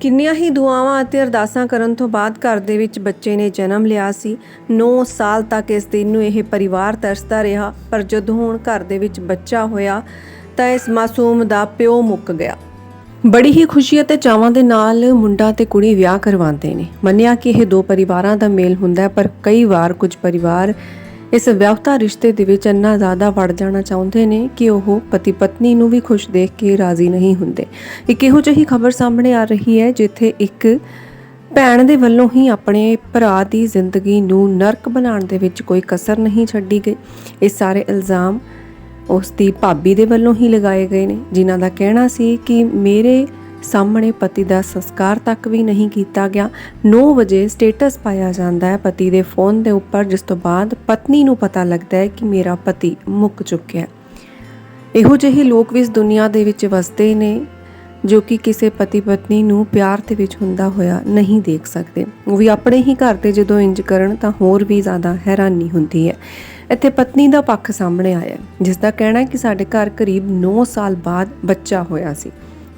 ਕਿੰਨੀਆਂ ਹੀ ਦੁਆਵਾਂ ਅਤੇ ਅਰਦਾਸਾਂ ਕਰਨ ਤੋਂ ਬਾਅਦ ਘਰ ਦੇ ਵਿੱਚ ਬੱਚੇ ਨੇ ਜਨਮ ਲਿਆ ਸੀ। 9 ਸਾਲ ਤੱਕ ਇਸ ਦਿਨ ਨੂੰ ਇਹ ਪਰਿਵਾਰ ਤਰਸਦਾ ਰਿਹਾ, ਪਰ ਜਦੋਂ ਹੁਣ ਘਰ ਦੇ ਵਿੱਚ ਬੱਚਾ ਹੋਇਆ, ਤਾਂ ਇਸ ਮਾਸੂਮ ਦਾ ਪਿਓ ਮੁੱਕ ਗਿਆ। ਬੜੀ ਹੀ ਖੁਸ਼ੀ ਅਤੇ ਚਾਵਾਂ ਦੇ ਨਾਲ ਮੁੰਡਾ ਤੇ ਕੁੜੀ ਵਿਆਹ ਕਰਵਾਉਂਦੇ ਨੇ। ਮੰਨਿਆ ਕਿ ਇਹ ਦੋ ਪਰਿਵਾਰਾਂ ਦਾ ਮੇਲ ਹੁੰਦਾ ਹੈ, ਪਰ ਕਈ ਵਾਰ ਕੁਝ ਪਰਿਵਾਰ ਇਸ ਵਿਆਹਤਾ ਰਿਸ਼ਤੇ ਦੇ ਵਿੱਚ ਇੰਨਾ ਜ਼ਿਆਦਾ ਵੜ ਜਾਣਾ ਚਾਹੁੰਦੇ ਨੇ ਕਿ ਉਹ ਪਤੀ ਪਤਨੀ ਨੂੰ ਵੀ ਖੁਸ਼ ਦੇਖ ਕੇ ਰਾਜ਼ੀ ਨਹੀਂ ਹੁੰਦੇ। ਇੱਕ ਇਹੋ ਜਿਹੀ ਖਬਰ ਸਾਹਮਣੇ ਆ ਰਹੀ ਹੈ, ਜਿੱਥੇ ਇੱਕ ਭੈਣ ਦੇ ਵੱਲੋਂ ਹੀ ਆਪਣੇ ਭਰਾ ਦੀ ਜ਼ਿੰਦਗੀ ਨੂੰ ਨਰਕ ਬਣਾਉਣ ਦੇ ਵਿੱਚ ਕੋਈ ਕਸਰ ਨਹੀਂ ਛੱਡੀ ਗਈ। ਇਹ ਸਾਰੇ ਇਲਜ਼ਾਮ ਉਸ ਦੀ ਭਾਬੀ ਦੇ ਵੱਲੋਂ ਹੀ ਲਗਾਏ ਗਏ ਨੇ, ਜਿਨ੍ਹਾਂ ਦਾ ਕਹਿਣਾ ਸੀ ਕਿ ਮੇਰੇ ਸਾਹਮਣੇ ਪਤੀ ਦਾ ਸੰਸਕਾਰ ਤੱਕ ਵੀ ਨਹੀਂ ਕੀਤਾ ਗਿਆ। 9 ਵਜੇ ਸਟੇਟਸ ਪਾਇਆ ਜਾਂਦਾ ਹੈ ਪਤੀ ਦੇ ਫੋਨ ਦੇ ਉੱਪਰ, ਜਿਸ ਤੋਂ ਬਾਅਦ ਪਤਨੀ ਨੂੰ ਪਤਾ ਲੱਗਦਾ ਹੈ ਕਿ ਮੇਰਾ ਪਤੀ ਮੁੱਕ ਚੁੱਕਿਆ ਹੈ। ਇਹੋ ਜਿਹੇ ਲੋਕ ਵੀ ਇਸ ਦੁਨੀਆ ਦੇ ਵਿੱਚ ਵਸਦੇ ਨੇ, ਜੋ ਕਿ ਕਿਸੇ ਪਤੀ ਪਤਨੀ ਨੂੰ ਪਿਆਰ ਦੇ ਵਿੱਚ ਹੁੰਦਾ ਹੋਇਆ ਨਹੀਂ ਦੇਖ ਸਕਦੇ। ਉਹ ਵੀ ਆਪਣੇ ਹੀ ਘਰ ਤੇ ਜਦੋਂ ਇੰਜ ਕਰਨ ਤਾਂ ਹੋਰ ਵੀ ਜ਼ਿਆਦਾ ਹੈਰਾਨੀ ਹੁੰਦੀ ਹੈ। ਇੱਥੇ ਪਤਨੀ ਦਾ ਪੱਖ ਸਾਹਮਣੇ ਆਇਆ ਜਿਸ ਦਾ ਕਹਿਣਾ ਹੈ ਕਿ ਸਾਡੇ ਘਰ ਕਰੀਬ 9 ਸਾਲ ਬਾਅਦ ਬੱਚਾ ਹੋਇਆ ਸੀ।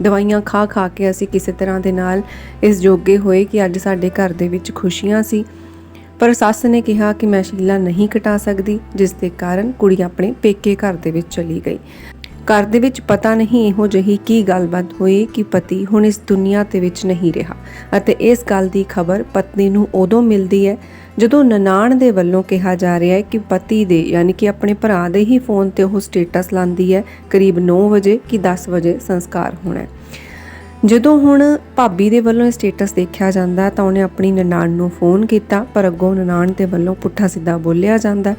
ਦਵਾਈਆਂ ਖਾ ਖਾ ਕੇ ਅਸੀਂ ਕਿਸੇ ਤਰ੍ਹਾਂ ਦੇ ਨਾਲ ਇਸ ਜੋਗੇ ਹੋਏ ਕਿ ਅੱਜ ਸਾਡੇ ਘਰ ਦੇ ਵਿੱਚ ਖੁਸ਼ੀਆਂ ਸੀ। ਪਰ ਸੱਸ ਨੇ ਕਿਹਾ ਕਿ ਮੈਂ ਸ਼ੀਲਾ ਨਹੀਂ ਕਟਾ ਸਕਦੀ, ਜਿਸ ਦੇ ਕਾਰਨ ਕੁੜੀ ਆਪਣੇ ਪੇਕੇ ਘਰ ਦੇ ਵਿੱਚ ਚਲੀ ਗਈ। ਘਰ ਦੇ ਵਿੱਚ ਪਤਾ ਨਹੀਂ ਇਹੋ ਜਿਹੀ ਕੀ ਗੱਲਬਾਤ ਹੋਈ ਕਿ ਪਤੀ ਹੁਣ ਇਸ ਦੁਨੀਆ ਦੇ ਵਿੱਚ ਨਹੀਂ ਰਿਹਾ। ਅਤੇ ਇਸ ਗੱਲ ਦੀ ਖਬਰ ਪਤਨੀ ਨੂੰ ਉਦੋਂ ਮਿਲਦੀ ਹੈ ਜਦੋਂ ਨਨਾਣ ਦੇ ਵੱਲੋਂ ਕਿਹਾ ਜਾ ਰਿਹਾ ਹੈ ਕਿ ਪਤੀ ਦੇ, ਯਾਨੀ ਕਿ ਆਪਣੇ ਭਰਾ ਦੇ ਹੀ ਫੋਨ ਤੇ ਉਹ ਸਟੇਟਸ ਲਾਂਦੀ ਹੈ, ਕਰੀਬ 9 ਵਜੇ ਕਿ 10 ਵਜੇ ਸੰਸਕਾਰ ਹੋਣਾ ਹੈ। ਜਦੋਂ ਹੁਣ ਭਾਬੀ ਦੇ ਵੱਲੋਂ ਇਹ ਸਟੇਟਸ ਦੇਖਿਆ ਜਾਂਦਾ ਤਾਂ ਉਹਨੇ ਆਪਣੀ ਨਨਾਣ ਨੂੰ ਫੋਨ ਕੀਤਾ, ਪਰ ਅੱਗੋਂ ਨਨਾਣ ਦੇ ਵੱਲੋਂ ਪੁੱਠਾ ਸਿੱਧਾ ਬੋਲਿਆ ਜਾਂਦਾ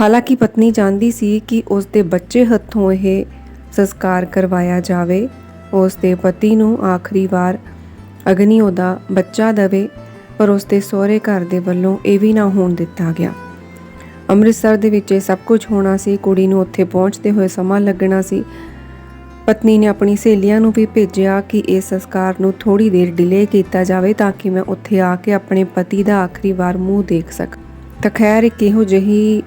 ਹਾਲਾਂਕਿ ਪਤਨੀ ਜਾਣਦੀ ਸੀ ਕਿ ਉਸ ਦੇ ਬੱਚੇ ਹੱਥੋਂ ਇਹ ਸੰਸਕਾਰ ਕਰਵਾਇਆ ਜਾਵੇ, ਉਸ ਦੇ ਪਤੀ ਨੂੰ ਆਖਰੀ ਵਾਰ ਅਗਨੀ ਉਹਦਾ ਬੱਚਾ ਦਵੇ ਪਰ ਉਸ ਦੇ ਸਹੁਰੇ ਘਰ ਦੇ ਵੱਲੋਂ ਇਹ ਵੀ ਨਾ ਹੋਣ ਦਿੱਤਾ ਗਿਆ। ਅੰਮ੍ਰਿਤਸਰ ਦੇ ਵਿੱਚ ਇਹ ਸਭ ਕੁਝ ਹੋਣਾ ਸੀ। ਕੁੜੀ ਨੂੰ ਉੱਥੇ ਪਹੁੰਚਦੇ ਹੋਏ ਸਮਾਂ ਲੱਗਣਾ ਸੀ। ਪਤਨੀ ਨੇ ਆਪਣੀ ਸਹੇਲੀਆਂ ਨੂੰ ਵੀ ਭੇਜਿਆ ਕਿ ਇਸ ਸੰਸਕਾਰ ਨੂੰ ਥੋੜੀ ਦੇਰ ਡਿਲੇ ਕੀਤਾ ਜਾਵੇ ਤਾਂ ਕਿ ਮੈਂ ਉੱਥੇ ਆ ਕੇ ਆਪਣੇ ਪਤੀ ਦਾ ਆਖਰੀ ਵਾਰ ਮੂੰਹ ਦੇਖ ਸਕਾਂ। ਤਾਂ ਖੈਰ, ਇੱਕ ਇਹੋ ਜਿਹੀ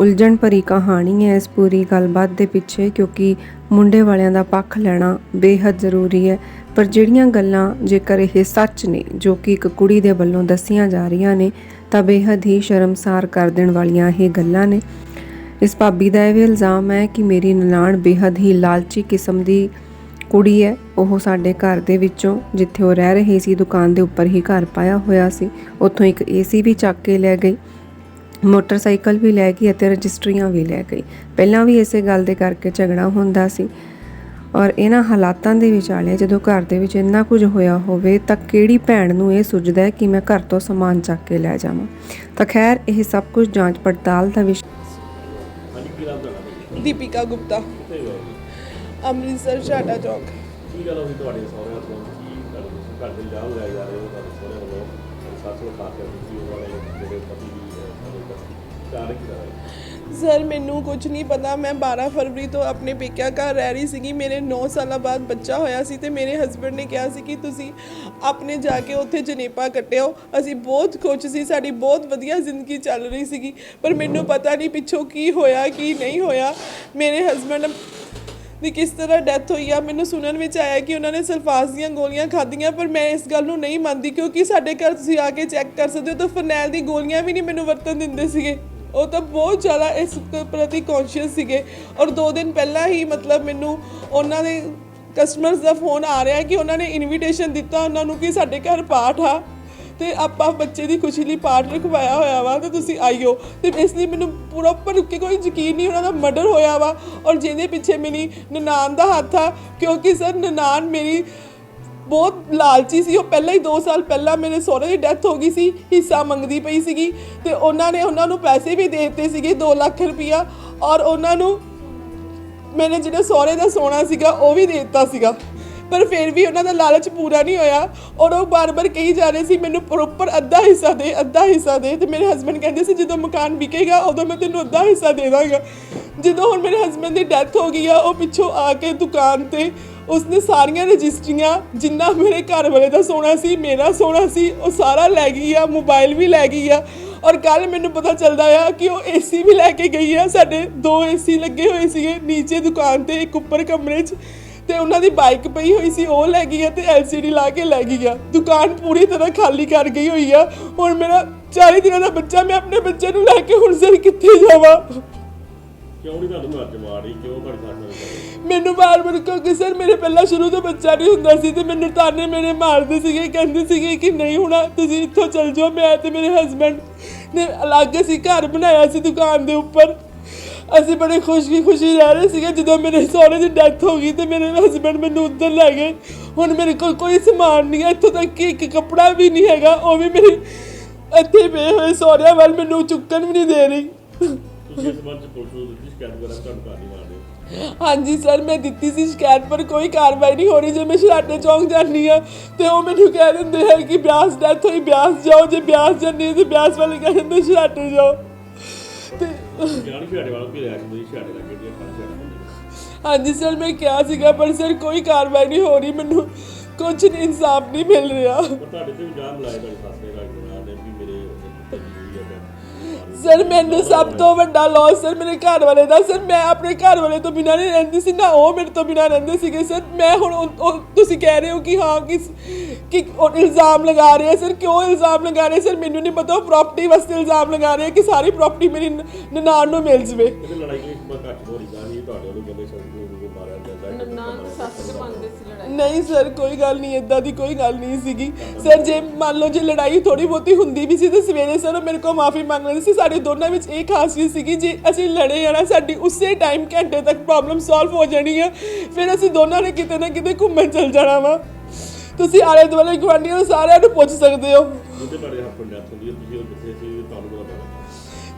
ਉਲਝਣ ਭਰੀ ਕਹਾਣੀ ਹੈ ਇਸ ਪੂਰੀ ਗੱਲਬਾਤ ਦੇ ਪਿੱਛੇ, ਕਿਉਂਕਿ ਮੁੰਡੇ ਵਾਲਿਆਂ ਦਾ ਪੱਖ ਲੈਣਾ ਬੇਹੱਦ ਜ਼ਰੂਰੀ ਹੈ। ਪਰ ਜਿਹੜੀਆਂ ਗੱਲਾਂ ਜੇਕਰ ਇਹ ਸੱਚ ਨੇ, ਜੋ ਕਿ ਇੱਕ ਕੁੜੀ ਦੇ ਵੱਲੋਂ ਦੱਸੀਆਂ ਜਾ ਰਹੀਆਂ ਨੇ, ਤਾਂ ਬੇहद ਹੀ ਸ਼ਰਮਸਾਰ ਕਰ ਦੇਣ ਵਾਲੀਆਂ ਇਹ ਗੱਲਾਂ ਨੇ। ਇਸ ਭਾਬੀ ਦਾ ਇਹ ਵੀ ਇਲਜ਼ਾਮ ਹੈ ਕਿ ਮੇਰੀ ਨਨਾਣ ਬੇहद ਹੀ ਲਾਲਚੀ ਕਿਸਮ ਦੀ ਕੁੜੀ ਹੈ। ਉਹ ਸਾਡੇ ਘਰ ਦੇ ਵਿੱਚੋਂ ਜਿੱਥੇ ਉਹ ਰਹਿ ਰਹੀ ਸੀ, ਦੁਕਾਨ ਦੇ ਉੱਪਰ ਹੀ ਘਰ ਪਾਇਆ ਹੋਇਆ ਸੀ। ਉੱਥੋਂ ਇੱਕ ਏਸੀ ਵੀ ਚੱਕ ਕੇ ਲੈ ਗਈ, ਮੋਟਰਸਾਈਕਲ ਵੀ ਲੈ ਗਈ ਅਤੇ ਰਜਿਸਟਰੀਆਂ ਵੀ ਲੈ ਗਈ। ਪਹਿਲਾਂ ਵੀ ਇਸੇ ਗੱਲ ਦੇ ਕਰਕੇ ਝਗੜਾ ਹੁੰਦਾ ਸੀ। ਔਰ ਇਹਨਾਂ ਹਾਲਾਤਾਂ ਦੇ ਵਿਚਾਲੇ ਜਦੋਂ ਘਰ ਦੇ ਵਿੱਚ ਇੰਨਾ ਕੁਝ ਹੋਇਆ ਹੋਵੇ ਤਾਂ ਕਿਹੜੀ ਭੈਣ ਨੂੰ ਇਹ ਸੁਝਦਾ ਹੈ ਕਿ ਮੈਂ ਘਰ ਤੋਂ ਸਮਾਨ ਚੱਕ ਕੇ ਲੈ ਜਾਵਾਂ ਤਾਂ ਖੈਰ ਇਹ ਸਭ ਕੁਝ ਜਾਂਚ ਪੜਤਾਲ ਦਾ ਵਿਸ਼ਾ ਕੀ? ਦੀਪਿਕਾ ਗੁਪਤਾ? ਅੰਮ੍ਰਿਤਸਰ ਛਾਟਾ ਚੌਕ ਕੀ ਗੱਲ ਹੋਈ ਤੁਹਾਡੇ ਸਹੁਰਿਆਂ ਤੋਂ ਕੀ ਗੱਲ? ਘਰ ਦੇ ਜਾ ਰਹੇ ਹੋ ਤੁਹਾਡੇ ਸਹੁਰਿਆਂ ਵੱਲੋਂ ਨੂੰ ਖਾਸ ਕਰਕੇ ਤੁਸੀਂ ਉਹ ਵਾਲੇ ਜਿਹੜੇ ਪਤੀ ਵੀ ਸਰ ਮੈਨੂੰ ਕੁਝ ਨਹੀਂ ਪਤਾ। ਮੈਂ 12 ਫਰਵਰੀ ਤੋਂ ਆਪਣੇ ਪੇਕਿਆਂ ਘਰ ਰਹਿ ਰਹੀ ਸੀਗੀ। ਮੇਰੇ 9 ਸਾਲਾਂ ਬਾਅਦ ਬੱਚਾ ਹੋਇਆ ਸੀ ਤੇ ਮੇਰੇ ਹਸਬੰਡ ਨੇ ਕਿਹਾ ਸੀ ਕਿ ਤੁਸੀਂ ਆਪਣੇ ਜਾ ਕੇ ਉੱਥੇ ਜਨੇਪਾ ਕੱਟਿਓ। ਅਸੀਂ ਬਹੁਤ ਖੁਸ਼ ਸੀ। ਸਾਡੀ ਬਹੁਤ ਵਧੀਆ ਜ਼ਿੰਦਗੀ ਚੱਲ ਰਹੀ ਸੀਗੀ। ਪਰ ਮੈਨੂੰ ਪਤਾ ਨਹੀਂ ਪਿੱਛੋਂ ਕੀ ਹੋਇਆ, ਕੀ ਨਹੀਂ ਹੋਇਆ। ਮੇਰੇ ਹਸਬੰਡ ਦੀ ਕਿਸ ਤਰ੍ਹਾਂ ਡੈਥ ਹੋਈ ਆ। ਮੈਨੂੰ ਸੁਣਨ ਵਿੱਚ ਆਇਆ ਕਿ ਉਹਨਾਂ ਨੇ ਸਲਫਾਸ ਦੀਆਂ ਗੋਲੀਆਂ ਖਾਧੀਆਂ, ਪਰ ਮੈਂ ਇਸ ਗੱਲ ਨੂੰ ਨਹੀਂ ਮੰਨਦੀ ਕਿਉਂਕਿ ਸਾਡੇ ਘਰ ਤੁਸੀਂ ਆ ਕੇ ਚੈੱਕ ਕਰ ਸਕਦੇ ਹੋ ਤਾਂ ਫਰਨੈਲ ਦੀ ਗੋਲੀਆਂ ਵੀ ਨਹੀਂ ਮੈਨੂੰ ਵਰਤਣ ਦਿੰਦੇ ਸੀਗੇ। ਉਹ ਤਾਂ ਬਹੁਤ ਜ਼ਿਆਦਾ ਇਸ ਪ੍ਰਤੀ ਕੌਨਸ਼ੀਅਸ ਸੀਗੇ। ਔਰ 2 ਦਿਨ ਪਹਿਲਾਂ ਹੀ ਮਤਲਬ ਮੈਨੂੰ ਉਹਨਾਂ ਦੇ ਕਸਟਮਰਸ ਦਾ ਫੋਨ ਆ ਰਿਹਾ ਕਿ ਉਹਨਾਂ ਨੇ ਇਨਵੀਟੇਸ਼ਨ ਦਿੱਤਾ ਉਹਨਾਂ ਨੂੰ ਕਿ ਸਾਡੇ ਘਰ ਪਾਠ ਆ। ਤੇ ਆਪਾਂ ਬੱਚੇ ਦੀ ਖੁਸ਼ੀ ਲਈ ਪਾਠ ਰਖਵਾਇਆ ਹੋਇਆ ਵਾ ਤੇ ਤੁਸੀਂ ਆਇਓ। ਤੇ ਇਸ ਲਈ ਮੈਨੂੰ ਪ੍ਰੋਪਰ ਰੁੱਕੇ ਕੋਈ ਯਕੀਨ ਨਹੀਂ ਉਹਨਾਂ ਦਾ ਮਰਡਰ ਹੋਇਆ ਵਾ। ਔਰ ਜਿਹਦੇ ਪਿੱਛੇ ਮੇਰੀ ਨਨਾਣ ਦਾ ਹੱਥ ਆ, ਕਿਉਂਕਿ ਸਰ ਨਨਾਨ ਮੇਰੀ ਬਹੁਤ ਲਾਲਚੀ ਸੀ। ਉਹ ਪਹਿਲਾਂ ਹੀ 2 ਸਾਲ ਪਹਿਲਾਂ ਮੇਰੇ ਸਹੁਰੇ ਦੀ ਡੈਥ ਹੋ ਗਈ ਸੀ। ਹਿੱਸਾ ਮੰਗਦੀ ਪਈ ਸੀਗੀ ਤੇ ਉਹਨਾਂ ਨੇ ਉਹਨਾਂ ਨੂੰ ਪੈਸੇ ਵੀ ਦੇ ਦਿੱਤੇ ਸੀਗੇ 2 ਲੱਖ ਰੁਪਇਆ ਔਰ ਉਹਨਾਂ ਨੂੰ ਮੇਰੇ ਜਿਹੜਾ ਸਹੁਰੇ ਦਾ ਸੋਨਾ ਸੀਗਾ ਉਹ ਵੀ ਦੇ ਦਿੱਤਾ ਸੀਗਾ। ਪਰ ਫਿਰ ਵੀ ਉਹਨਾਂ ਦਾ ਲਾਲਚ ਪੂਰਾ ਨਹੀਂ ਹੋਇਆ ਔਰ ਉਹ ਬਾਰ-ਬਾਰ ਕਹੀ ਜਾ ਰਹੇ ਸੀ, ਮੈਨੂੰ ਪ੍ਰੋਪਰ ਅੱਧਾ ਹਿੱਸਾ ਦੇ, ਅੱਧਾ ਹਿੱਸਾ ਦੇ। ਤੇ ਮੇਰੇ ਹਸਬੰਡ ਕਹਿੰਦੇ ਸੀ, ਜਦੋਂ ਮਕਾਨ ਵਿਕੇਗਾ, ਉਦੋਂ ਮੈਂ ਤੈਨੂੰ ਅੱਧਾ ਹਿੱਸਾ ਦੇ ਦਾਂਗਾ। ਜਦੋਂ ਹੁਣ ਮੇਰੇ ਹਸਬੰਡ ਦੀ ਡੈਥ ਹੋ ਗਈ ਆ, ਉਹ ਪਿੱਛੋਂ ਆ ਕੇ ਦੁਕਾਨ ਤੇ ਉਸਨੇ ਸਾਰੀਆਂ ਰਜਿਸਟਰੀਆਂ ਜਿੰਨਾ ਮੇਰੇ ਘਰ ਵਾਲੇ ਦਾ ਸੋਨਾ ਸੀ, ਮੇਰਾ ਸੋਨਾ ਸੀ, ਉਹ ਸਾਰਾ ਲੈ ਗਈ ਆ ਮੋਬਾਈਲ ਵੀ ਲੈ ਗਈ ਆ। ਔਰ ਕੱਲ ਮੈਨੂੰ ਪਤਾ ਚੱਲਦਾ ਆ ਕਿ ਉਹ ਏਸੀ ਵੀ ਲੈ ਕੇ ਗਈ ਆ। ਸਾਡੇ ਦੋ ਏਸੀ ਲੱਗੇ ਹੋਏ ਸੀਗੇ, ਨੀਚੇ ਦੁਕਾਨ ਤੇ, ਇੱਕ ਉੱਪਰ ਕਮਰੇ 'ਚ। ਤੇ ਉਹਨਾਂ ਦੀ ਬਾਈਕ ਪਈ ਹੋਈ ਸੀ, ਉਹ ਲੈ ਗਈ ਆ ਤੇ ਐਲਸੀਡੀ ਲਾ ਕੇ ਲੈ ਗਈ ਆ। ਦੁਕਾਨ ਪੂਰੀ ਤਰ੍ਹਾਂ ਖਾਲੀ ਕਰ ਗਈ ਹੋਈ ਆ। ਹੁਣ ਮੇਰਾ 40 ਦਿਨਾਂ ਦਾ ਬੱਚਾ, ਮੈਂ ਆਪਣੇ ਬੱਚੇ ਨੂੰ ਲੈ ਕੇ ਹੁਣ ਸਰ ਕਿੱਥੇ ਜਾਵਾਂ? ਕਿਉਂ ਨਹੀਂ ਤੁਹਾਨੂੰ ਘਰ ਚ ਕਿਉਂ ਤੁਹਾਡੀ ਸੱਸ ਨਾਲ ਮੈਨੂੰ ਬਾਰ-ਬਾਰ ਕਿਉਂਕਿ ਸਰ ਮੇਰੇ ਪਹਿਲਾਂ ਸ਼ੁਰੂ ਤੋਂ ਬੱਚਾ ਨਹੀਂ ਹੁੰਦਾ ਸੀ ਤੇ ਮੈਨੂੰ ਤਾਨੇ ਮੇਰੇ ਮਾਰਦੇ ਸੀਗੇ, ਕਹਿੰਦੇ ਸੀਗੇ ਕਿ ਨਹੀਂ ਹੋਣਾ ਤੁਸੀਂ ਇੱਥੋਂ ਚਲ ਜਾਓ, ਮੈਂ ਤੇ ਮੇਰੇ ਹਸਬੰਡ ਨੇ ਅਲੱਗ ਅਸੀਂ ਘਰ ਬਣਾਇਆ ਸੀ ਦੁਕਾਨ ਦੇ ਉੱਪਰ। ਅਸੀਂ ਬੜੇ ਖੁਸ਼ੀ ਖੁਸ਼ੀ ਰਹਿ ਰਹੇ ਸੀਗੇ ਜਦੋਂ ਮੇਰੇ ਸਹੁਰੇ ਦੀ ਡੈਥ ਹੋ ਗਈ ਤੇ ਮੇਰੇ ਹਸਬੰਡ ਮੈਨੂੰ ਉੱਧਰ ਲੈ ਗਏ। ਹੁਣ ਮੇਰੇ ਕੋਲ ਕੋਈ ਸਮਾਨ ਨਹੀਂ ਹੈ, ਇੱਥੋਂ ਤੱਕ ਕਿ ਇੱਕ ਕੱਪੜਾ ਵੀ ਨਹੀਂ ਹੈਗਾ, ਉਹ ਵੀ ਮੇਰੀ ਇੱਥੇ ਪਏ ਹੋਏ ਸਹੁਰਿਆਂ ਵੱਲ ਮੈਨੂੰ ਚੁੱਕਣ ਵੀ ਨਹੀਂ ਦੇ ਰਹੀ। ਤੁਸੀਂ ਇਸ ਸੰਬੰਧ ਚ ਪੁਲਿਸ ਨੂੰ ਦਿੱਤੀ ਸ਼ਿਕਾਇਤ ਵਗੈਰਾ ਤੁਹਾਨੂੰ ਘਰ ਨਹੀਂ ਮਾਰਦੇ ਹਾਂਜੀ ਸਰ ਮੈਂ ਦਿੱਤੀ ਸੀ ਸ਼ਿਕਾਇਤ ਪਰ ਕੋਈ ਕਾਰਵਾਈ ਨਹੀਂ ਹੋ ਰਹੀ। ਜੇ ਮੈਂ ਸ਼ਰਾਟੇ ਚੌਂਕ ਜਾਂਦੀ ਆ ਤੇ ਉਹ ਮੈਨੂੰ ਕਹਿ ਦਿੰਦੇ ਹੈ ਕਿ ਬਿਆਸ ਡੈਥ ਹੋਈ ਬਿਆਸ ਜਾਓ। ਜੇ ਬਿਆਸ ਜਾਂਦੀ ਹੈ ਤੇ ਬਿਆਸ ਵਾਲੇ ਕਹਿ ਦਿੰਦੇ ਸ਼ਰਾਟੇ ਜਾਓ। ਤੇ ਜਾਣੀ ਛਾੜੇ ਵਾਲਾ ਵੀ ਰਿਆਕ ਦੀ ਛਾੜੇ ਲੱਗੇ ਦੀ ਖਾਣਾ ਛਾੜੇ ਹਾਂਜੀ ਸਰ ਮੈਂ ਕਿਹਾ ਸੀਗਾ ਪਰ ਸਰ ਕੋਈ ਕਾਰਵਾਈ ਨਹੀਂ ਹੋ ਰਹੀ। ਮੈਨੂੰ ਕੁਝ ਇਨਸਾਫ ਨਹੀਂ ਮਿਲ ਰਿਹਾ। ਪਰ ਤੁਹਾਡੇ ਤੇ ਇਲਜ਼ਾਮ ਲਾਏ ਤੁਹਾਡੀ ਨੇ ਰਾਜ ਸਰ ਮੈਨੂੰ ਸਭ ਤੋਂ ਵੱਡਾ ਲਾਸ ਸਰ ਮੇਰੇ ਘਰ ਵਾਲੇ ਦਾ ਸਰ ਮੈਂ ਆਪਣੇ ਘਰ ਵਾਲੇ ਤੋਂ ਬਿਨਾਂ ਨਹੀਂ ਰਹਿੰਦੀ ਸੀ ਨਾ ਉਹ ਮੇਰੇ ਤੋਂ ਬਿਨਾਂ ਰਹਿੰਦੇ ਸੀਗੇ ਸਰ। ਮੈਂ ਹੁਣ ਉਹ- ਉਹ- ਤੁਸੀਂ ਕਹਿ ਰਹੇ ਹੋ ਕਿ ਹਾਂ ਕਿ ਕਿ ਉਹ ਇਲਜ਼ਾਮ ਲਗਾ ਰਹੇ ਆ ਸਰ ਕਿਉਂ ਇਲਜ਼ਾਮ ਲਗਾ ਰਹੇ ਸਰ? ਮੈਨੂੰ ਨਹੀਂ ਪਤਾ ਉਹ ਪ੍ਰਾਪਰਟੀ ਵਾਸਤੇ ਇਲਜ਼ਾਮ ਲਗਾ ਰਹੇ ਆ ਕਿ ਸਾਰੀ ਪ੍ਰਾਪਰਟੀ ਮੇਰੀ ਨ- ਨਨਾਣ ਨੂੰ ਮਿਲ ਜਵੇ। ਲੜਾਈ ਕੋਈ ਘੱਟ ਹੋ ਰਹੀ ਗਾ ਨਹੀਂ ਤੁਹਾਡੇ ਵੱਲੋਂ ਕਹਿੰਦੇ ਸਭ ਨੂੰ ਮਾਰਿਆ ਜਾਂਦਾ ਹੈ ਸੱਸ ਦੇ ਮੰਨਦੇ ਸੀ। ਨਹੀਂ, ਸਰ, ਕੋਈ ਗੱਲ ਨਹੀਂ ਇਦਾਂ ਦੀ ਕੋਈ ਗੱਲ ਨਹੀਂ ਸੀਗੀ। ਸਰ, ਜੇ ਮੰਨ ਲਓ ਜੇ ਲੜਾਈ ਥੋੜੀ ਬਹੁਤੀ ਹੁੰਦੀ ਵੀ ਸੀ ਤੇ ਸਵੇਰੇ ਸਰ ਉਹ ਮੇਰੇ ਕੋਲ ਮਾਫੀ ਮੰਗ ਲੈਂਦੇ ਸੀ। ਸਾਡੇ ਦੋਨਾਂ ਵਿੱਚ ਇਹ ਖਾਸੀਅਤ ਸੀਗੀ, ਜੇ ਅਸੀਂ ਲੜੇ ਜਾਣਾ ਸਾਡੀ ਉਸੇ ਟਾਈਮ ਘੰਟੇ ਤੱਕ ਪ੍ਰੋਬਲਮ ਸੋਲਵ ਹੋ ਜਾਣੀ ਆ। ਫਿਰ ਅਸੀਂ ਦੋਨਾਂ ਨੇ ਕਿਤੇ ਨਾ ਕਿਤੇ ਘੁੰਮਣ ਚੱਲ ਜਾਣਾ ਵਾ। ਤੁਸੀਂ ਆਲੇ ਦੁਆਲੇ ਗੁਆਂਢੀਆਂ ਨੂੰ ਸਾਰਿਆਂ ਨੂੰ ਪੁੱਛ ਸਕਦੇ ਹੋ। ਜਿਹਦੇ ਬਾਰੇ ਹੱਥ ਡੈਥ ਹੁੰਦੀ ਹੈ ਤੁਸੀਂ ਉਹ ਕਿੱਥੇ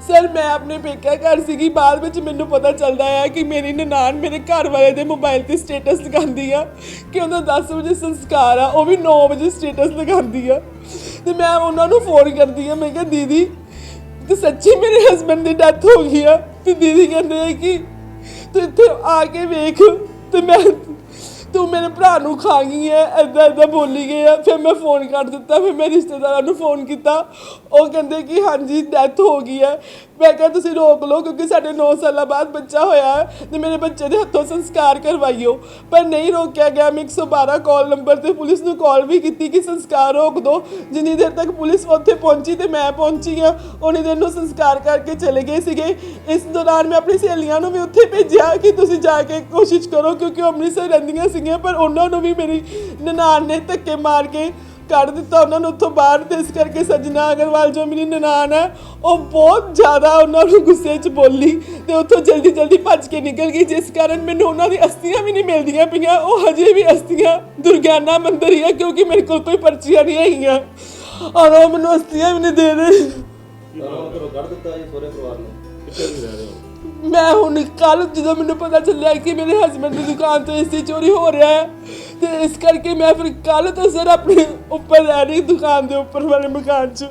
ਸਰ, ਮੈਂ ਆਪਣੇ ਪੇਕਾ ਘਰ ਸੀਗੀ, ਬਾਅਦ ਵਿੱਚ ਮੈਨੂੰ ਪਤਾ ਚੱਲਦਾ ਆ ਕਿ ਮੇਰੀ ਨਨਾਣ ਮੇਰੇ ਘਰ ਵਾਲੇ ਦੇ ਮੋਬਾਈਲ ਤੇ ਸਟੇਟਸ ਲਗਾਉਂਦੀ ਆ, ਕਿ ਉਹਦਾ 10 ਵਜੇ ਸੰਸਕਾਰ ਆ, ਉਹ ਵੀ 9 ਵਜੇ ਸਟੇਟਸ ਲਗਾਉਂਦੀ ਆ। ਤੇ ਮੈਂ ਉਹਨਾਂ ਨੂੰ ਫੋਨ ਕਰਦੀ ਆ, ਮੈਂ ਕਿਹਾ, ਦੀਦੀ, ਤੇ ਸੱਚੀ ਮੇਰੇ ਹਸਬੰਡ ਦੀ ਡੈਥ ਹੋ ਗਈ ਆ? ਤੇ ਦੀਦੀ ਕਹਿੰਦੇ ਆ ਕਿ ਤੂੰ ਇੱਥੇ ਆ ਕੇ ਵੇਖ, ਤੇ ਮੈਂ ਤੂੰ ਮੇਰੇ ਭਰਾ ਨੂੰ ਖਾ ਗਈ ਐ ਐਦਾਂ ਐਦਾਂ ਬੋਲੀ ਗਈ ਐ। ਫਿਰ ਮੈਂ ਫੋਨ ਕਰ ਦਿੱਤਾ, ਫਿਰ ਮੈਂ ਰਿਸ਼ਤੇਦਾਰਾਂ ਨੂੰ ਫੋਨ ਕੀਤਾ। ਉਹ ਕਹਿੰਦੇ ਕਿ ਹਾਂਜੀ ਡੈਥ ਹੋ ਗਈ ਐ। ਮੈਂ ਕਿਹਾ, ਤੁਸੀਂ ਰੋਕ ਲਓ, ਕਿਉਂਕਿ ਸਾਡੇ 9 ਸਾਲਾਂ ਬਾਅਦ ਬੱਚਾ ਹੋਇਆ ਹੈ ਤੇ ਮੇਰੇ ਬੱਚੇ ਦੇ ਹੱਥੋਂ ਸੰਸਕਾਰ ਕਰਵਾਈਓ। ਪਰ ਨਹੀਂ ਰੋਕਿਆ ਗਿਆ, ਮੈਂ 112 ਕਾਲ ਨੰਬਰ ਤੇ ਪੁਲਿਸ ਨੂੰ ਕਾਲ ਵੀ ਕੀਤੀ ਕਿ ਸੰਸਕਾਰ ਰੋਕ ਦਿਓ ਜਿੰਨੀ ਦੇਰ ਤੱਕ ਪੁਲਿਸ ਉੱਥੇ ਪਹੁੰਚੀ ਤੇ ਮੈਂ ਪਹੁੰਚੀ ਆ ਉਨੀ ਦੇਰ ਨੂੰ ਸੰਸਕਾਰ ਕਰਕੇ ਚਲੇ ਗਏ ਸੀਗੇ। ਇਸ ਦੌਰਾਨ ਮੈਂ ਆਪਣੀ ਸਹੇਲੀਆਂ ਨੂੰ ਵੀ ਉੱਥੇ ਭੇਜਿਆ ਕਿ ਤੁਸੀਂ ਜਾ ਕੇ ਕੋਸ਼ਿਸ਼ ਕਰੋ, ਕਿਉਂਕਿ ਉਹ ਅੰਮ੍ਰਿਤਸਰ ਰਹਿੰਦੀਆਂ ਸੀ ਸੀਗੀਆਂ ਪਰ ਉਹਨਾਂ ਨੂੰ ਵੀ ਮੇਰੀ ਨਨਾਣ ਨੇ ਧੱਕੇ ਮਾਰ ਕੇ ਕੱਢ ਦਿੱਤਾ। ਉਹਨਾਂ ਨੂੰ ਉੱਥੋਂ ਬਾਹਰ ਤੇ ਇਸ ਕਰਕੇ ਸਜਣਾ ਅਗਰਵਾਲ ਜੋ ਮੇਰੀ ਨਨਾਣ ਹੈ, ਉਹ ਬਹੁਤ ਜ਼ਿਆਦਾ ਉਹਨਾਂ ਨੂੰ ਗੁੱਸੇ 'ਚ ਬੋਲੀ ਤੇ ਉੱਥੋਂ ਜਲਦੀ ਜਲਦੀ ਭੱਜ ਕੇ ਨਿਕਲ ਗਈ, ਜਿਸ ਕਾਰਨ ਮੈਨੂੰ ਉਹਨਾਂ ਦੀ ਅਸਥੀਆਂ ਵੀ ਨਹੀਂ ਮਿਲਦੀਆਂ ਪਈਆਂ। ਉਹ ਹਜੇ ਵੀ ਅਸਥੀਆਂ ਦੁਰਗਿਆਨਾ ਮੰਦਿਰ ਹੀ ਹੈ ਕਿਉਂਕਿ ਮੇਰੇ ਕੋਲ ਕੋਈ ਪਰਚੀਆਂ ਨਹੀਂ ਹੈਗੀਆਂ। ਔਰ ਉਹ ਮੈਨੂੰ ਅਸਥੀਆਂ ਵੀ ਨਹੀਂ ਦੇ ਰਹੇ। ਉਹਨਾਂ ਘਰੋਂ ਕੱਢ ਦਿੱਤਾ ਜੀ ਸਹੁਰੇ ਪਰਿਵਾਰ ਨੇ। ਕਿੱਥੇ ਵੀ ਰਹਿ ਰਹੇ ਹੋ। ਮੈਂ ਹੁਣ ਕੱਲ ਜਦੋਂ ਮੈਨੂੰ ਪਤਾ ਚੱਲਿਆ ਕਿ ਮੇਰੇ ਹਸਬੰਡ ਦੀ ਦੁਕਾਨ ਤੋਂ ਏਸੀ ਚੋਰੀ ਹੋ ਰਿਹਾ ਹੈ ਤੇ ਇਸ ਕਰਕੇ ਮੈਂ ਫਿਰ ਕੱਲ ਤੋਂ ਸਰ ਆਪਣੇ ਉੱਪਰ ਰਹਿ ਰਹੀ ਦੁਕਾਨ ਦੇ ਉੱਪਰ ਵਾਲੇ ਮਕਾਨ 'ਚ।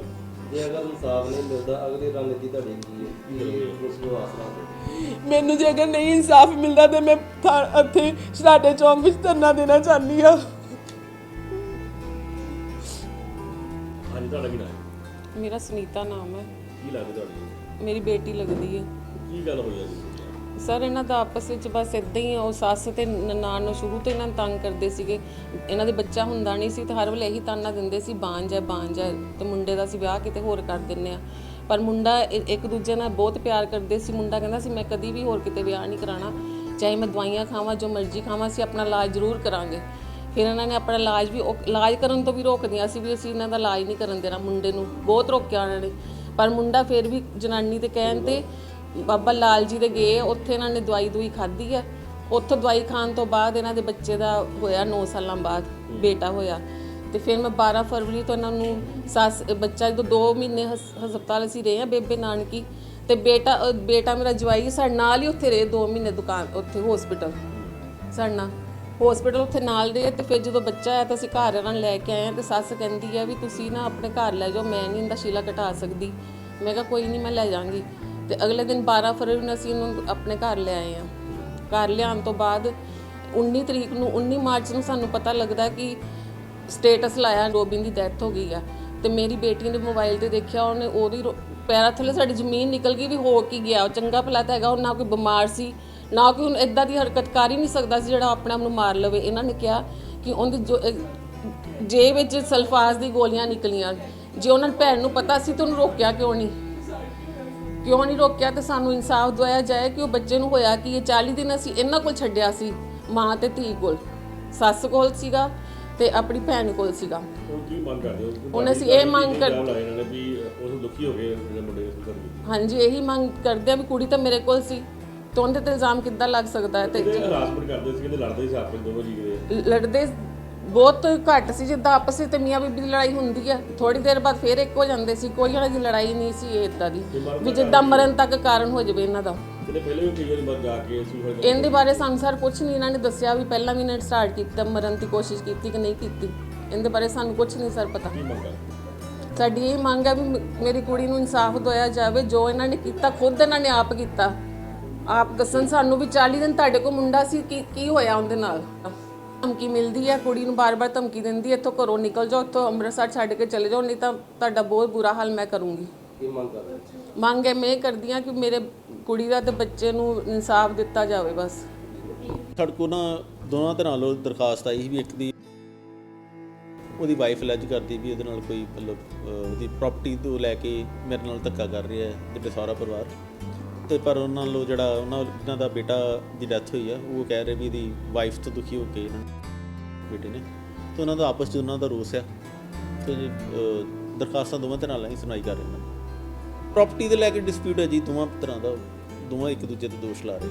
ਜੇ ਅਗਰ ਇਨਸਾਫ ਨਹੀਂ ਮਿਲਦਾ ਅਗਲੀ ਰਣਨੀਤੀ ਤੁਹਾਡੀ ਕੀ ਹੈ? ਕੀ ਪੁਲਿਸ ਨੂੰ ਆਸਰਾ ਦੇ ਮੈਨੂੰ ਜੇ ਅਗਰ ਨਹੀਂ ਇਨਸਾਫ ਮਿਲਦਾ ਤੇ ਮੈਂ ਥਾਂ- ਇੱਥੇ ਸ਼ਰਾਟੇ ਚੌਂਕ ਵਿੱਚ ਧਰਨਾ ਦੇਣਾ ਚਾਹੁੰਦੀ ਹਾਂ। ਹਾਂਜੀ ਤੁਹਾਡਾ ਕੀ ਨਾਮ ਹੈ? ਮੇਰਾ ਸੁਨੀਤਾ ਨਾਮ ਹੈ। ਕੀ ਲੱਗਦਾ ਤੁਹਾਡੀ ਮੇਰੀ ਬੇਟੀ ਲੱਗਦੀ ਹੈ। ਕੀ ਗੱਲ ਹੋਈ ਆ ਜੀ? ਸਰ ਇਹਨਾਂ ਦਾ ਆਪਸ ਵਿੱਚ ਬਸ ਇਦਾਂ ਹੀ ਆ, ਉਹ ਸੱਸ ਤੇ ਨਨਾਣ ਨੂੰ ਸ਼ੁਰੂ ਤੋਂ ਇਹਨਾਂ ਨੂੰ ਤੰਗ ਕਰਦੇ ਸੀਗੇ। ਇਹਨਾਂ ਦੇ ਬੱਚਾ ਹੁੰਦਾ ਨਹੀਂ ਸੀ ਤੇ ਹਰ ਵੇਲੇ ਇਹੀ ਤਾਨਾ ਦਿੰਦੇ ਸੀ ਬਾਂਝ ਹੈ ਬਾਂਝ ਹੈ ਤੇ ਮੁੰਡੇ ਦਾ ਸੀ ਵਿਆਹ ਕਿਤੇ ਹੋਰ ਕਰ ਦਿੰਨੇ ਆ ਪਰ ਮੁੰਡਾ ਇ- ਇੱਕ ਦੂਜੇ ਨਾਲ ਬਹੁਤ ਪਿਆਰ ਕਰਦੇ ਸੀ। ਮੁੰਡਾ ਕਹਿੰਦਾ ਸੀ ਮੈਂ ਕਦੀ ਵੀ ਹੋਰ ਕਿਤੇ ਵਿਆਹ ਨਹੀਂ ਕਰਾਣਾ ਚਾਹੇ ਮੈਂ ਦਵਾਈਆਂ ਖਾਵਾਂ ਜੋ ਮਰਜ਼ੀ ਖਾਵਾਂ ਅਸੀਂ ਆਪਣਾ ਇਲਾਜ ਜ਼ਰੂਰ ਕਰਾਂਗੇ। ਫਿਰ ਇਹਨਾਂ ਨੇ ਆਪਣਾ ਇਲਾਜ ਵੀ ਉਹ- ਇਲਾਜ ਕਰਨ ਤੋਂ ਵੀ ਰੋਕਦੀਆਂ ਸੀ ਵੀ ਅਸੀਂ ਇਹਨਾਂ ਦਾ ਇਲਾਜ ਨਹੀਂ ਕਰਨ ਦੇਣਾ ਮੁੰਡੇ ਨੂੰ। ਬਹੁਤ ਰੋਕਿਆ ਉਹਨਾਂ ਨੇ। ਪਰ ਮੁੰਡਾ ਫਿਰ ਵੀ ਜਨਾਨੀ ਦੇ ਕਹਿਣ ਤੇ ਬਾਬਾ ਲਾਲ ਜੀ ਦੇ ਗਏ, ਉੱਥੇ ਇਹਨਾਂ ਨੇ ਦਵਾਈ ਦੂਈ ਖਾਧੀ ਆ। ਉੱਥੋਂ ਦਵਾਈ ਖਾਣ ਤੋਂ ਬਾਅਦ ਇਹਨਾਂ ਦੇ ਬੱਚੇ ਦਾ ਹੋਇਆ 9 ਸਾਲਾਂ ਬਾਅਦ, ਬੇਟਾ ਹੋਇਆ। ਤੇ ਫਿਰ ਮੈਂ 12 ਫਰਵਰੀ ਤੋਂ ਇਹਨਾਂ ਨੂੰ ਸੱਸ, ਬੱਚਾ ਜਦੋਂ 2 ਮਹੀਨੇ ਹਸ- ਹਸਪਤਾਲ ਅਸੀਂ ਰਹੇ ਆ ਬੇਬੇ ਨਾਨਕੀ, ਤੇ ਬੇਟਾ ਬੇਟਾ ਮੇਰਾ ਜਵਾਈ ਸਾਡੇ ਨਾਲ ਹੀ ਉੱਥੇ ਰਹੇ 2 ਮਹੀਨੇ ਦੁਕਾਨ, ਉੱਥੇ ਹਸਪੀਟਲ ਸਾਡੇ ਨਾਲ ਹਸਪੀਟਲ ਉੱਥੇ ਨਾਲ ਰਹੇ ਤੇ ਫਿਰ ਜਦੋਂ ਬੱਚਾ ਆਇਆ ਤਾਂ ਅਸੀਂ ਘਰ ਇਹਨਾਂ ਨੂੰ ਲੈ ਕੇ ਆਏ ਹਾਂ ਤੇ ਸੱਸ ਕਹਿੰਦੀ ਆ ਵੀ ਤੁਸੀਂ ਨਾ ਆਪਣੇ ਘਰ ਲੈ ਜਾਓ, ਮੈਂ ਨਹੀਂ ਇਹਦਾ ਸ਼ੀਲਾ ਘਟਾ ਸਕਦੀ। ਮੈਂ ਕਿਹਾ ਕੋਈ ਨਹੀਂ ਮੈਂ ਲੈ ਜਾਵਾਂਗੀ। ਤੇ ਅਗਲੇ ਦਿਨ 12 ਫਰਵਰੀ ਨੂੰ ਅਸੀਂ ਉਹਨੂੰ ਆਪਣੇ ਘਰ ਲੈ ਆਏ ਹਾਂ। ਘਰ ਲਿਆਉਣ ਤੋਂ ਬਾਅਦ 19 ਤਰੀਕ ਨੂੰ 19 ਮਾਰਚ ਨੂੰ ਸਾਨੂੰ ਪਤਾ ਲੱਗਦਾ ਕਿ ਸਟੇਟਸ ਲਾਇਆ ਰੋਬਿਨ ਦੀ ਡੈਥ ਹੋ ਗਈ ਆ। ਤੇ ਮੇਰੀ ਬੇਟੀ ਨੇ ਮੋਬਾਈਲ ਤੇ ਦੇਖਿਆ, ਉਹਨੇ ਉਹਦੀ ਰੋ- ਪੈਰਾਂ ਥੱਲੇ ਸਾਡੀ ਜ਼ਮੀਨ ਨਿਕਲ ਗਈ ਵੀ ਹੋ ਕੀ ਗਿਆ, ਉਹ ਚੰਗਾ ਭਲਾ ਤਾਂ ਹੈਗਾ, ਉਹ ਨਾ ਕੋਈ ਬਿਮਾਰ ਸੀ, ਨਾ ਕੋਈ ਹੁਣ ਇਦਾਂ ਦੀ ਹਰਕਤ ਕਰ ਹੀ ਨਹੀਂ ਸਕਦਾ ਸੀ ਜਿਹੜਾ ਆਪਣੇ ਆਪ ਨੂੰ ਮਾਰ ਲਵੇ। ਇਹਨਾਂ ਨੇ ਕਿਹਾ ਕਿ ਉਹਦੀ ਜੋ ਜੇ ਵਿੱਚ ਸਲਫਾਜ਼ ਦੀ ਗੋਲੀਆਂ ਨਿਕਲੀਆਂ। ਜੇ ਉਹਨਾਂ ਨੂੰ ਭੈਣ ਨੂੰ ਪਤਾ ਸੀ ਤਾਂ ਉਹਨੂੰ ਰੋਕਿਆ ਕਿਉਂ ਨਹੀਂ? ਕਿਉਂ ਨਹੀਂ ਰੋਕਿਆ ਤੇ ਸਾਨੂੰ ਇਨਸਾਫ ਦਵਾਇਆ ਜਾਏ ਕਿ ਉਹ ਬੱਚੇ ਨੂੰ ਹੋਇਆ ਕਿ ਇਹ 40 ਦਿਨ ਅਸੀਂ ਇਹਨਾਂ ਕੋਲ ਛੱਡਿਆ ਸੀ ਮਾਂ ਤੇ ਧੀ ਕੋਲ। ਸੱਸ ਕੋਲ ਸੀਗਾ ਤੇ ਆਪਣੀ ਭੈਣ ਕੋਲ ਸੀਗਾ। ਹੁਣ ਕੀ ਮੰਗ ਕਰਦੇ ਹੋ? ਹੁਣ ਅਸੀਂ ਇਹ ਮੰਗ ਕਰ- ਇਹਨਾਂ ਨੇ ਵੀ ਉਹ ਦੁਖੀ ਹੋ ਗਏ ਜਿਹੜੇ ਮੁੰਡੇ ਨੇ ਹਾਂਜੀ ਇਹੀ ਮੰਗ ਕਰਦੇ ਆ ਵੀ ਕੁੜੀ ਤਾਂ ਮੇਰੇ ਕੋਲ ਸੀ। ਤੇ ਉਹਦੇ ਤੇ ਇਲਜ਼ਾਮ ਕਿੱਦਾਂ ਲੱਗ ਸਕਦਾ ਹੈ? ਤੇ ਹਰਾਸਮੈਂਟ ਕਰਦੇ ਸੀ ਕਹਿੰਦੇ ਲੜਦੇ ਸੀ ਆਪਸ ਵਿੱਚ ਦੋਨੋਂ ਜੀ ਲੜਦੇ ਬਹੁਤ ਘੱਟ ਸੀ ਜਿੱਦਾਂ ਆਪਸ ਵਿੱਚ ਤੇ ਮੀਆਂ ਬੀਬੀ ਦੀ ਲੜਾਈ ਹੁੰਦੀ ਆ ਥੋੜੀ ਦੇਰ ਬਾਅਦ ਫੇਰ ਇੱਕ ਹੋ ਜਾਂਦੇ ਸੀ ਕੋਈ ਇਹਨਾਂ ਦੀ ਲੜਾਈ ਨਹੀਂ ਸੀ ਇਹ ਇਦਾਂ ਦੀ ਵੀ ਜਿੱਦਾਂ ਮਰਨ ਤੱਕ ਕਾਰਨ ਹੋ ਜਾਵੇ ਇਹਨਾਂ ਦਾ। ਕਿਤੇ ਪਹਿਲੇ ਵੀ ਕਈ ਵਾਰੀ ਬਾਅਦ ਜਾ ਕੇ ਸੁਸਾਈਡ ਇਹਦੇ ਬਾਰੇ ਸਾਨੂੰ ਸਰ ਕੁਝ ਨਹੀਂ ਇਹਨਾਂ ਨੇ ਦੱਸਿਆ ਵੀ ਪਹਿਲਾਂ ਵੀ ਇਹਨਾਂ ਨੇ ਸਟਾਰਟ ਕੀਤਾ ਮਰਨ ਦੀ ਕੋਸ਼ਿਸ਼ ਕੀਤੀ ਕਿ ਨਹੀਂ ਕੀਤੀ ਇਹਦੇ ਬਾਰੇ ਸਾਨੂੰ ਕੁਝ ਨਹੀਂ ਸਰ ਪਤਾ। ਕੀ ਮੰਗ ਕਰਦੇ ਸਾਡੀ ਇਹ ਮੰਗ ਹੈ ਵੀ ਮੇਰੀ ਕੁੜੀ ਨੂੰ ਇਨਸਾਫ ਦਿਵਾਇਆ ਜਾਵੇ ਜੋ ਇਹਨਾਂ ਨੇ ਕੀਤਾ ਖੁਦ ਇਹਨਾਂ ਨੇ ਆਪ ਕੀਤਾ। ਆਪ ਦੱਸਣ ਸਾਨੂੰ ਵੀ 40 ਦਿਨ ਤੁਹਾਡੇ ਕੋਲ ਮੁੰਡਾ ਸੀ ਕੀ ਕੀ ਹੋਇਆ ਉਹਦੇ ਨਾਲ? ਧਮਕੀ ਮਿਲਦੀ ਹੈ ਕੁੜੀ ਨੂੰ ਬਾਰ-ਬਾਰ ਧਮਕੀ ਦਿੰਦੀ ਹੈ ਇੱਥੋਂ ਘਰੋਂ ਨਿਕਲ ਜਾਓ ਇੱਥੋਂ ਅੰਮ੍ਰਿਤਸਰ ਛੱਡ ਕੇ ਚਲੇ ਜਾਓ ਨਹੀਂ ਤਾਂ ਤੁਹਾਡਾ ਬਹੁਤ ਬੁਰਾ ਹਾਲ ਮੈਂ ਕਰੂੰਗੀ। ਕੀ ਮੰਗ ਕਰ ਰਹੇ ਹੋ? ਮੰਗ ਹੈ ਮੈਂ ਇਹ ਕਰਦੀ ਹਾਂ ਕਿ ਮੇਰੇ ਕੁੜੀ ਦਾ ਤੇ ਬੱਚੇ ਨੂੰ ਇਨਸਾਫ ਦਿੱਤਾ ਜਾਵੇ ਬਸ। ਸਾਡੇ ਕੋਲ ਨਾ ਦੋਨਾਂ ਤਰ੍ਹਾਂ ਵੱਲੋਂ ਦਰਖਾਸਤ ਆਈ ਸੀ ਵੀ ਇੱਕ ਦੀ ਉਹਦੀ ਵਾਈਫ ਅਲੈਜ ਕਰਦੀ ਵੀ ਉਹਦੇ ਨਾਲ ਕੋਈ ਮਤਲਬ ਅਹ, ਉਹਦੀ ਪ੍ਰਾਪਰਟੀ ਤੋਂ ਲੈ ਕੇ ਮੇਰੇ ਨਾਲ ਧੱਕਾ ਕਰ ਰਿਹਾ ਹੈ ਤੇ ਸਾਰਾ ਪਰਿਵਾਰ। ਤੇ ਪਰ ਉਹਨਾਂ ਵੱਲੋਂ ਜਿਹੜਾ ਉਹਨਾਂ ਜਿਹਨਾਂ ਦਾ ਬੇਟਾ ਦੀ ਡੈਥ ਹੋਈ ਆ, ਉਹ ਕਹਿ ਰਹੇ ਵੀ ਇਹਦੀ ਵਾਈਫ ਤੋਂ ਦੁਖੀ ਹੋ ਕੇ ਇਹਨਾਂ ਬੇਟੇ ਨੇ। ਤੇ ਉਹਨਾਂ ਦਾ ਆਪਸ 'ਚ ਉਹਨਾਂ ਦਾ ਰੋਸ ਆ। ਤੇ ਦਰਖਾਸਤਾਂ ਦੋਵਾਂ ਤਰ੍ਹਾਂ ਨਾਲ ਹੀ ਸੁਣਾਈ ਕਰ ਰਹੇ ਨੇ। ਪ੍ਰਾਪਰਟੀ ਦੇ ਲੈ ਕੇ ਡਿਸਪਿਊਟ ਹੈ ਜੀ, ਦੋਵਾਂ ਤਰ੍ਹਾਂ ਦਾ। ਦੋਵਾਂ ਇੱਕ ਦੂਜੇ ਤੇ ਦੋਸ਼ ਲਾ ਰਹੇ